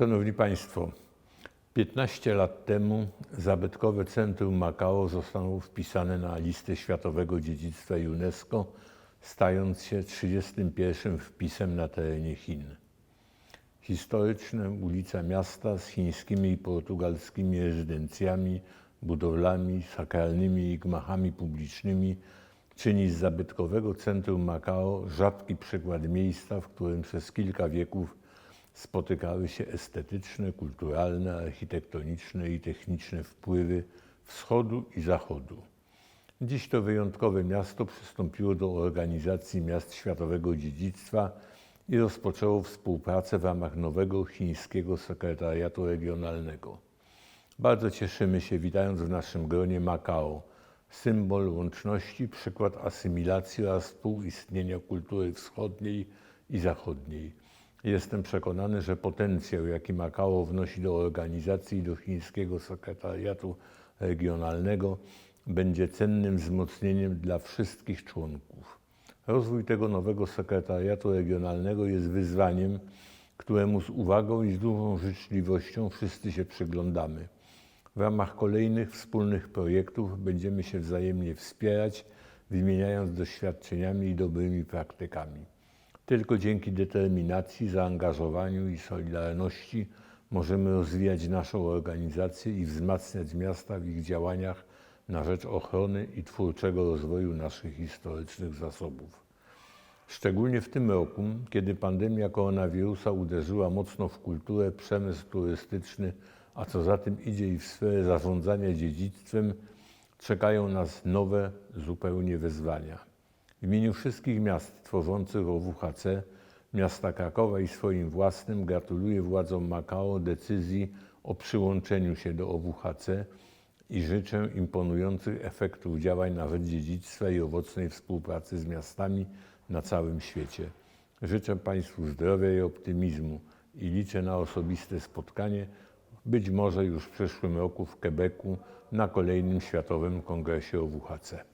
Szanowni Państwo, 15 lat temu zabytkowe centrum Makao zostało wpisane na listę Światowego Dziedzictwa UNESCO, stając się 31 wpisem na terenie Chin. Historyczna ulica miasta z chińskimi i portugalskimi rezydencjami, budowlami, sakralnymi i gmachami publicznymi czyni z zabytkowego centrum Makao rzadki przykład miejsca, w którym przez kilka wieków spotykały się estetyczne, kulturalne, architektoniczne i techniczne wpływy wschodu i zachodu. Dziś to wyjątkowe miasto przystąpiło do organizacji miast światowego dziedzictwa i rozpoczęło współpracę w ramach nowego chińskiego sekretariatu regionalnego. Bardzo cieszymy się, witając w naszym gronie Makao, symbol łączności, przykład asymilacji oraz współistnienia kultury wschodniej i zachodniej. Jestem przekonany, że potencjał, jaki Makao wnosi do organizacji i do chińskiego sekretariatu regionalnego, będzie cennym wzmocnieniem dla wszystkich członków. Rozwój tego nowego sekretariatu regionalnego jest wyzwaniem, któremu z uwagą i z dużą życzliwością wszyscy się przyglądamy. W ramach kolejnych wspólnych projektów będziemy się wzajemnie wspierać, wymieniając doświadczeniami i dobrymi praktykami. Tylko dzięki determinacji, zaangażowaniu i solidarności możemy rozwijać naszą organizację i wzmacniać miasta w ich działaniach na rzecz ochrony i twórczego rozwoju naszych historycznych zasobów. Szczególnie w tym roku, kiedy pandemia koronawirusa uderzyła mocno w kulturę, przemysł turystyczny, a co za tym idzie i w sferę zarządzania dziedzictwem, czekają nas nowe zupełnie wyzwania. W imieniu wszystkich miast tworzących OWHC, miasta Krakowa i swoim własnym gratuluję władzom Makao decyzji o przyłączeniu się do OWHC i życzę imponujących efektów działań na rzecz dziedzictwa i owocnej współpracy z miastami na całym świecie. Życzę Państwu zdrowia i optymizmu i liczę na osobiste spotkanie, być może już w przyszłym roku w Quebecu na kolejnym Światowym Kongresie OWHC.